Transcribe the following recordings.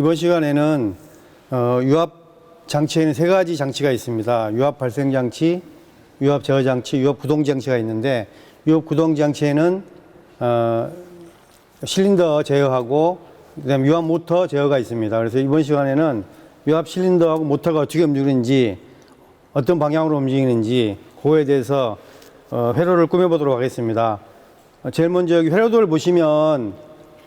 이번 시간에는 어, 유압 장치에는 세 가지 장치가 있습니다. 유압 발생 장치, 유압 제어 장치, 유압 구동 장치가 있는데 유압 구동 장치에는 어, 실린더 제어하고 그다음에 유압 모터 제어가 있습니다. 그래서 이번 시간에는 유압 실린더하고 모터가 어떻게 움직이는지 어떤 방향으로 움직이는지 그거에 대해서 어, 회로를 꾸며보도록 하겠습니다. 어, 제일 먼저 여기 회로도를 보시면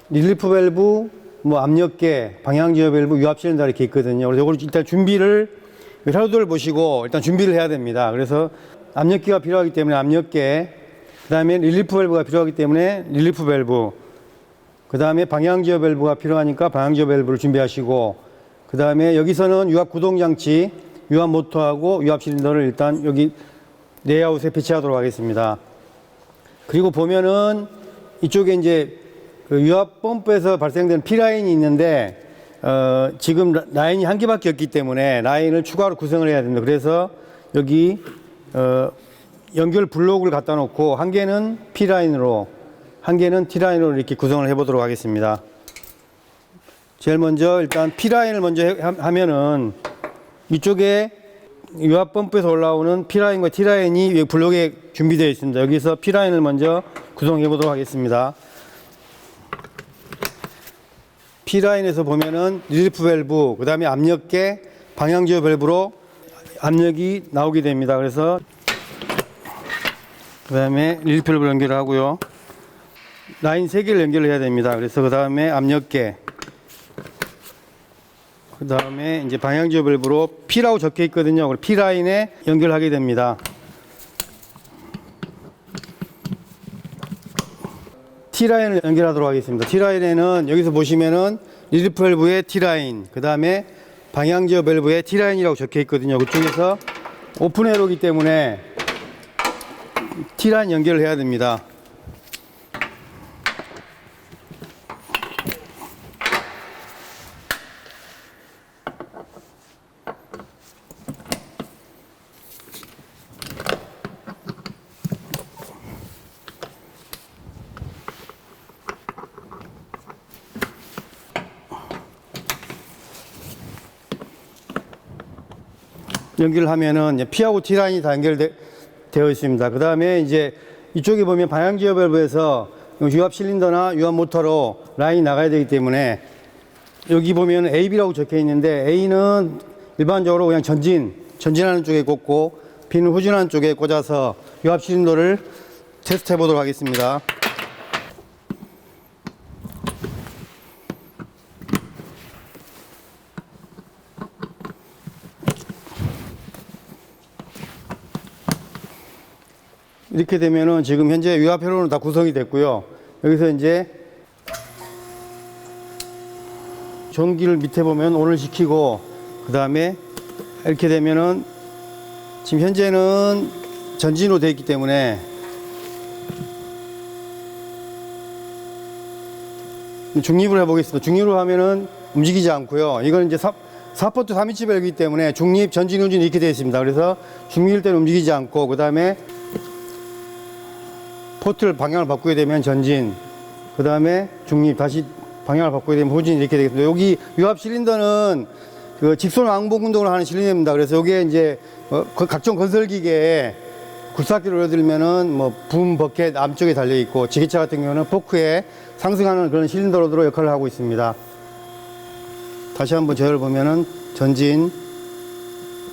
릴리프 밸브, 뭐 압력계, 방향제어 밸브, 유압 실린더 이렇게 있거든요. 그래서 이걸 일단 준비를 회로도를 보시고 일단 준비를 해야 됩니다. 그래서 압력계가 필요하기 때문에 압력계, 그 다음에 릴리프 밸브가 필요하기 때문에 릴리프 밸브, 그 다음에 방향제어 밸브가 필요하니까 방향제어 밸브를 준비하시고 그 다음에 여기서는 유압 구동 장치, 유압 모터하고 유압 실린더를 일단 여기 레이아웃에 배치하도록 하겠습니다. 그리고 보면은 이쪽에 이제 그 유압 펌프에서 발생된 P라인이 있는데 어, 지금 라- 라인이 한 개밖에 없기 때문에 라인을 추가로 구성을 해야 됩니다. 그래서 여기 어, 연결 블록을 갖다 놓고 한 개는 P라인으로 한 개는 T라인으로 이렇게 구성을 해보도록 하겠습니다. 제일 먼저 일단 P라인을 먼저 해- 하- 하면은 이쪽에 유압 펌프에서 올라오는 P라인과 T라인이 블록에 준비되어 있습니다. 여기서 P라인을 먼저 구성해 보도록 하겠습니다. P라인에서 보면은 릴리프 밸브, 그 다음에 압력계, 방향제어 밸브로 압력이 나오게 됩니다. 그래서 그 다음에 릴리프 밸브 연결을 하고요. 라인 세개를 연결을 해야 됩니다. 그래서 그 다음에 압력계, 그 다음에 이제 방향지어 밸브로 P라고 적혀 있거든요. 그걸 P 라인에 연결하게 됩니다. T 라인을 연결하도록 하겠습니다. T 라인에는 여기서 보시면은 리리프 밸브의 T 라인, 그 다음에 방향지어 밸브의 T 라인이라고 적혀 있거든요. 그쪽에서 오픈 회로기 때문에 T 라인 연결을 해야 됩니다. 연결을 하면은 이제 P하고 T 라인이 다 연결되어 있습니다. 그 다음에 이제 이쪽에 보면 방향지어 밸브에서 유압 실린더나 유압 모터로 라인이 나가야 되기 때문에 여기 보면 AB라고 적혀 있는데 A는 일반적으로 그냥 전진, 전진하는 쪽에 꽂고 B는 후진하는 쪽에 꽂아서 유압 실린더를 테스트 해보도록 하겠습니다. 이렇게 되면은 지금 현재 유압 회로는 다 구성이 됐고요. 여기서 이제 전기를 밑에 보면 온을 시키고 그 다음에 이렇게 되면은 지금 현재는 전진으로 되어 있기 때문에 중립을 해보겠습니다. 중립으로 하면은 움직이지 않고요. 이건 이제 사, 4포트 3인치 벨이기 때문에 중립, 전진, 후진 이렇게 되어 있습니다. 그래서 중립일 때는 움직이지 않고 그 다음에 포트를 방향을 바꾸게 되면 전진, 그 다음에 중립, 다시 방향을 바꾸게 되면 후진 이렇게 되겠습니다. 여기 유압 실린더는 그 직선 왕복 운동을 하는 실린더입니다. 그래서 여기에 이제 어, 그 각종 건설기계에 굴삭기를 올려들면은 뭐 붐 버켓 앞쪽에 달려 있고 지게차 같은 경우는 포크에 상승하는 그런 실린더로 역할을 하고 있습니다. 다시 한번 저를 보면은 전진,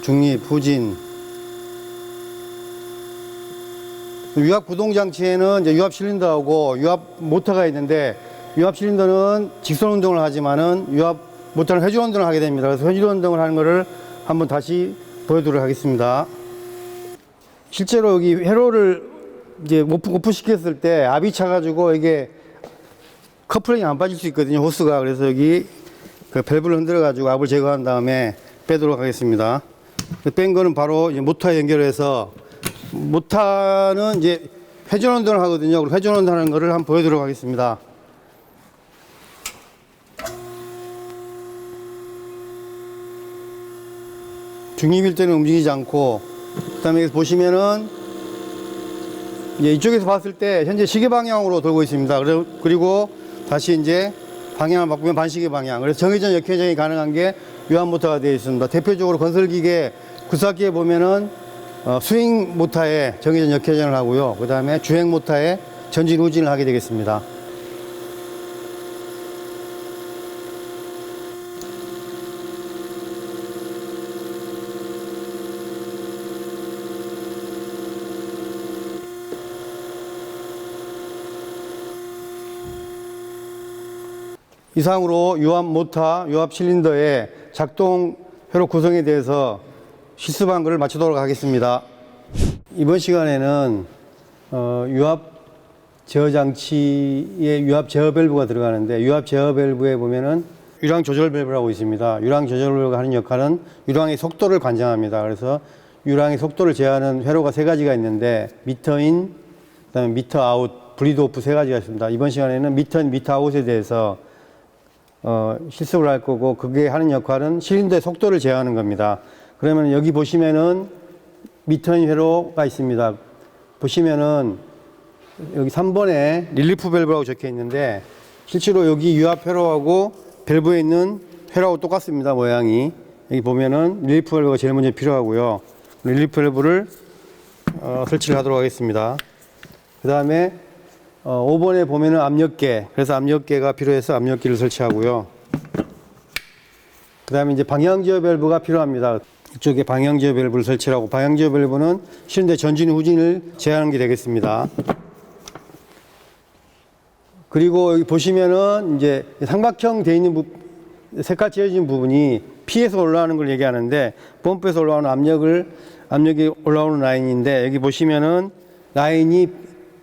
중립, 후진, 유압 구동 장치에는 이제 유압 실린더하고 유압 모터가 있는데 유압 실린더는 직선 운동을 하지만은 유압 모터는 회전 운동을 하게 됩니다. 그래서 회전 운동을 하는 거를 한번 다시 보여드리도록 하겠습니다. 실제로 여기 회로를 이제 오픈, 오픈시켰을 때 압이 차가지고 이게 커플링이 안 빠질 수 있거든요. 호스가. 그래서 여기 그 밸브를 흔들어 가지고 압을 제거한 다음에 빼도록 하겠습니다. 뺀 거는 바로 이제 모터에 연결해서 모터는 이제 회전 운동을 하거든요. 회전 운동하는 거를 한번 보여드리도록 하겠습니다. 중립일 때는 움직이지 않고, 그 다음에 보시면은, 이제 이쪽에서 봤을 때 현재 시계 방향으로 돌고 있습니다. 그리고- 다시 이제 방향을 바꾸면 반시계 방향. 그래서 정회전 역회전이 가능한 게 유압 모터가 되어 있습니다. 대표적으로 건설기계 구사기에 보면은 어, 스윙 모터에 정회전 역회전을 하고요. 그 다음에 주행 모터에 전진 후진을 하게 되겠습니다. 이상으로 유압 모터, 유압 실린더의 작동 회로 구성에 대해서 실습한 것을 마치도록 하겠습니다. 이번 시간에는 어, 유압 제어 장치에 유압 제어 밸브가 들어가는데 유압 제어 밸브에 보면은 유량 조절 밸브라고 있습니다. 유량 조절 밸브가 하는 역할은 유량의 속도를 관장합니다. 그래서 유량의 속도를 제어하는 회로가 세 가지가 있는데 미터인, 그다음에 미터 아웃, 브리드 오프 세 가지가 있습니다. 이번 시간에는 미터인, 미터 아웃에 대해서 어, 실습을 할 거고 그게 하는 역할은 실린더의 속도를 제어하는 겁니다. 그러면 여기 보시면은 미터인 회로가 있습니다. 보시면은 여기 3번에 릴리프 밸브라고 적혀 있는데 실제로 여기 유압 회로하고 밸브에 있는 회로하고 똑같습니다. 모양이. 여기 보면은 릴리프 밸브가 제일 먼저 필요하고요. 릴리프 밸브를 어, 설치를 하도록 하겠습니다. 그 다음에 어, 5번에 보면은 압력계, 그래서 압력계가 필요해서 압력기를 설치하고요. 그 다음에 이제 방향지어 밸브가 필요합니다. 이쪽에 방향지어 밸브를 설치하고, 방향지어 밸브는 실내 전진 후진을 제한하는 게 되겠습니다. 그리고 여기 보시면은 이제 삼각형 돼 있는 부, 색깔 칠해진 부분이 피에서 올라오는 걸 얘기하는데 펌프에서 올라오는 압력을 압력이 올라오는 라인인데 여기 보시면은 라인이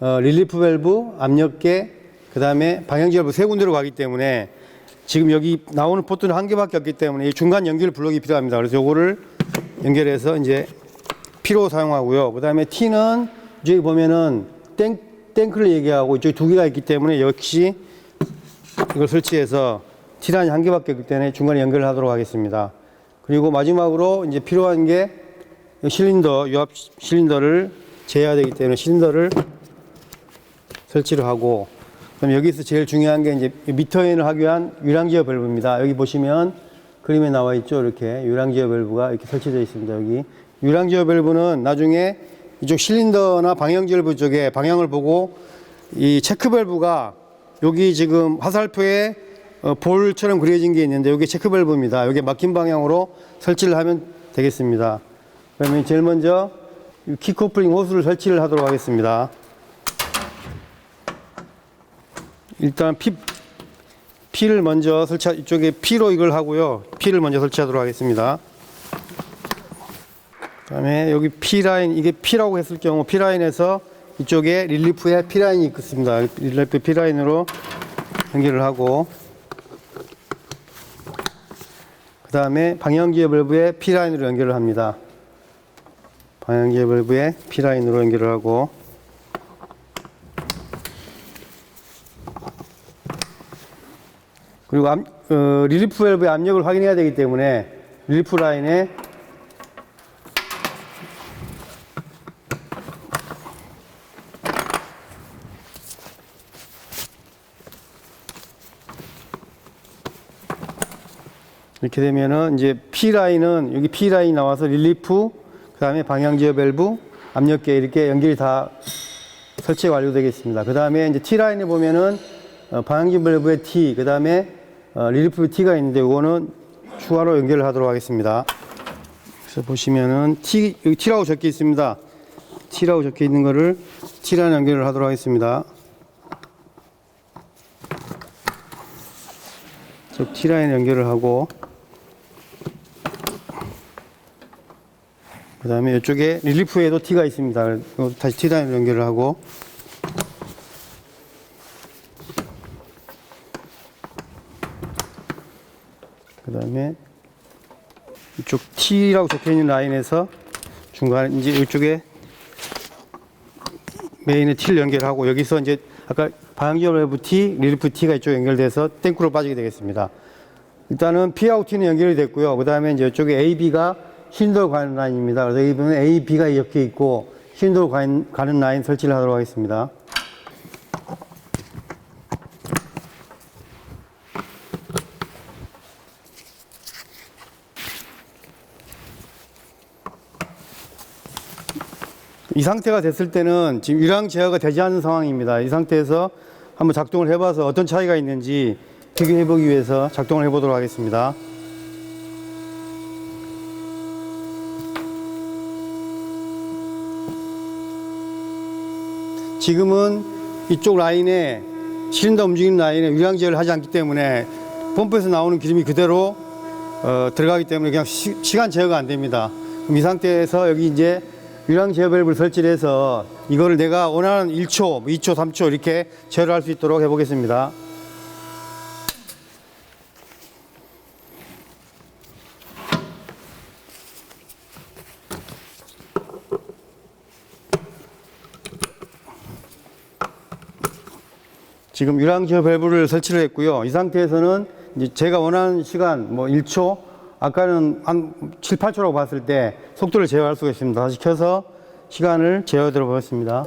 어, 릴리프 밸브, 압력계, 그 다음에 방향지 밸브 세 군데로 가기 때문에 지금 여기 나오는 포트는 한 개밖에 없기 때문에 이 중간 연결 블록이 필요합니다. 그래서 요거를 연결해서 이제 P로 사용하고요. 그 다음에 T는 저기 보면은 땡, 탱크를 얘기하고 이쪽에 두 개가 있기 때문에 역시 이걸 설치해서 T란이 한 개밖에 없기 때문에 중간에 연결을 하도록 하겠습니다. 그리고 마지막으로 이제 필요한 게 실린더, 유압 실린더를 제어해야 되기 때문에 실린더를 설치를 하고 그럼 여기서 제일 중요한 게 이제 미터인을 하기 위한 유량지어 밸브입니다. 여기 보시면 그림에 나와 있죠. 이렇게 유량지어 밸브가 이렇게 설치되어 있습니다. 여기 유량지어 밸브는 나중에 이쪽 실린더나 방향지어 밸브 쪽에 방향을 보고 이 체크 밸브가 여기 지금 화살표에 어, 볼처럼 그려진 게 있는데 여기 체크 밸브입니다. 여기 막힌 방향으로 설치를 하면 되겠습니다. 그러면 제일 먼저 이 키커플링 호스를 설치를 하도록 하겠습니다. 일단 피, 피를 먼저 설치, 이쪽에 피로 이걸 하고요. 피를 먼저 설치하도록 하겠습니다. 그 다음에 여기 P라인, 이게 P라고 했을 경우 P라인에서 이쪽에 릴리프에 P라인이 있습니다. 릴리프 P라인으로 연결을 하고, 그 다음에 방향기어 밸브에 P라인으로 연결을 합니다. 방향기어 밸브에 P라인으로 연결을 하고, 그리고 암, 어, 릴리프 밸브의 압력을 확인해야 되기 때문에 릴리프 라인에 이렇게 되면은 이제 P 라인은 여기 P 라인 나와서 릴리프 그다음에 방향 지어 밸브 압력계 이렇게 연결이 다 설치 완료되겠습니다. 그다음에 이제 T 라인에 보면은 어, 방향 지어 밸브에 T 그다음에 어, 릴리프 T가 있는데 이거는 추가로 연결을 하도록 하겠습니다. 그래서 보시면은 T 여기 T라고 적혀 있습니다. T라고 적혀 있는 거를 T라는 연결을 하도록 하겠습니다. 저 T라인 연결을 하고 그 다음에 이쪽에 릴리프에도 T가 있습니다. 다시 T라인 연결을 하고 그 다음에 이쪽 T라고 적혀 있는 라인에서 중간 이제 이쪽에 메인에 T를 연결하고 여기서 이제 아까 방향지열 외부 T, 릴리프 T가 이쪽 연결돼서 탱크로 빠지게 되겠습니다. 일단은 P하고 T는 연결이 됐고요. 그 다음에 이제 이쪽에 AB가 신도로 가는 라인입니다. 그래서 AB는 AB가 이렇게 있고 가는, 가는 라인 설치를 하도록 하겠습니다. 상태가 됐을 때는 지금 유량 제어가 되지 않는 상황입니다. 이 상태에서 한번 작동을 해봐서 어떤 차이가 있는지 비교해보기 위해서 작동을 해보도록 하겠습니다. 지금은 이쪽 라인에 실린더 움직이는 라인에 유량 제어를 하지 않기 때문에 펌프에서 나오는 기름이 그대로 어, 들어가기 때문에 그냥 시, 간 제어가 안 됩니다. 그럼 이 상태에서 여기 이제 유량 제어 밸브를 설치를 해서 이거를 내가 원하는 1초, 2초, 3초 이렇게 제어를 할 수 있도록 해보겠습니다. 지금 유량제어 밸브를 설치를 했고요. 이 상태에서는 이제 제가 원하는 시간 뭐 1초, 아까는 한 7, 8초라고 봤을 때 속도를 제어할 수가 있습니다. 다시 켜서 시간을 제어 들어보겠습니다.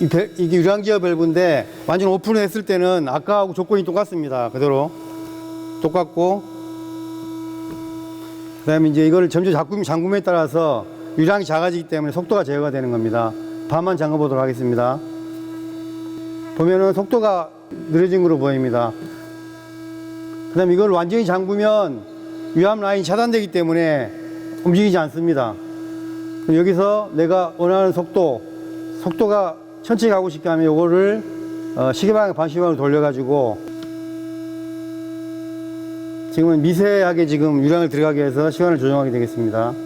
이게 유량제어 밸브인데 완전 오픈했을 때는 아까하고 조건이 똑같습니다. 그대로 똑같고 그 다음에 이제 이거를 점점 잠금, 잠금에 따라서 유량이 작아지기 때문에 속도가 제어가 되는 겁니다. 반만 잠궈 보도록 하겠습니다. 보면은 속도가 느려진 걸로 보입니다. 그 다음 에 이걸 완전히 잠그면 유압 라인이 차단되기 때문에 움직이지 않습니다. 여기서 내가 원하는 속도, 속도가 천천히 가고 싶게 하면 이거를 어, 시계방향 반시방으로 돌려가지고 지금은 미세하게 지금 유량을 들어가게 해서 시간을 조정하게 되겠습니다.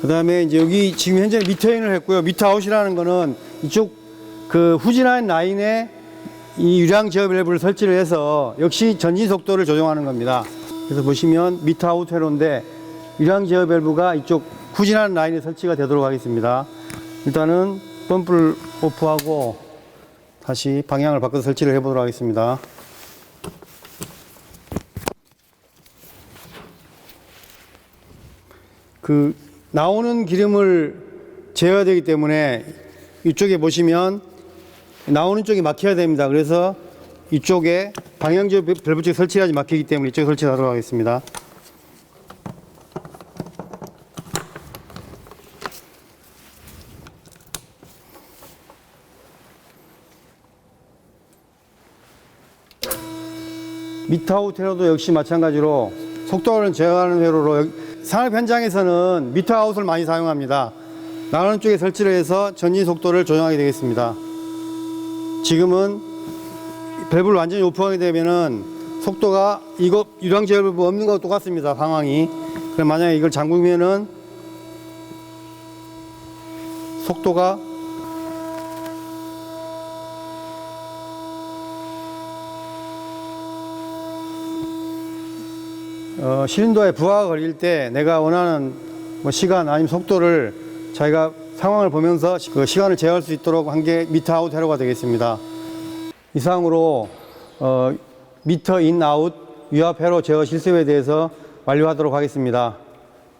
그 다음에 이제 여기 지금 현재 미터인을 했고요. 미터 아웃이라는 거는 이쪽 그 후진한 라인에 이 유량 제어 밸브를 설치를 해서 역시 전진 속도를 조정하는 겁니다. 그래서 보시면 미터 아웃 회로인데 유량 제어 밸브가 이쪽 후진하는 라인에 설치가 되도록 하겠습니다. 일단은 펌프를 오프하고 다시 방향을 바꿔서 설치를 해보도록 하겠습니다. 그 나오는 기름을 제어해야 되기 때문에 이쪽에 보시면 나오는 쪽이 막혀야 됩니다. 그래서 이쪽에 방향제 밸브 쪽 설치하지 막히기 때문에 이쪽에 설치하도록 하겠습니다. 미터아웃 회로도 역시 마찬가지로 속도를 제어하는 회로로 산업 현장에서는 미터아웃을 많이 사용합니다. 나오는 쪽에 설치를 해서 전진 속도를 조정하게 되겠습니다. 지금은 밸브를 완전히 오픈하게 되면은 속도가 이거 유량 제어 밸브 없는 거 똑같습니다. 상황이. 그럼 만약에 이걸 잠그면은 속도가 어, 시린도에 부하가 걸릴 때 내가 원하는 뭐 시간 아니면 속도를 자기가 상황을 보면서 시- 그 시간을 제어할 수 있도록 한 게 미터 아웃 회로가 되겠습니다. 이상으로 어, 미터 인 아웃 유압 회로 제어 실습에 대해서 완료하도록 하겠습니다.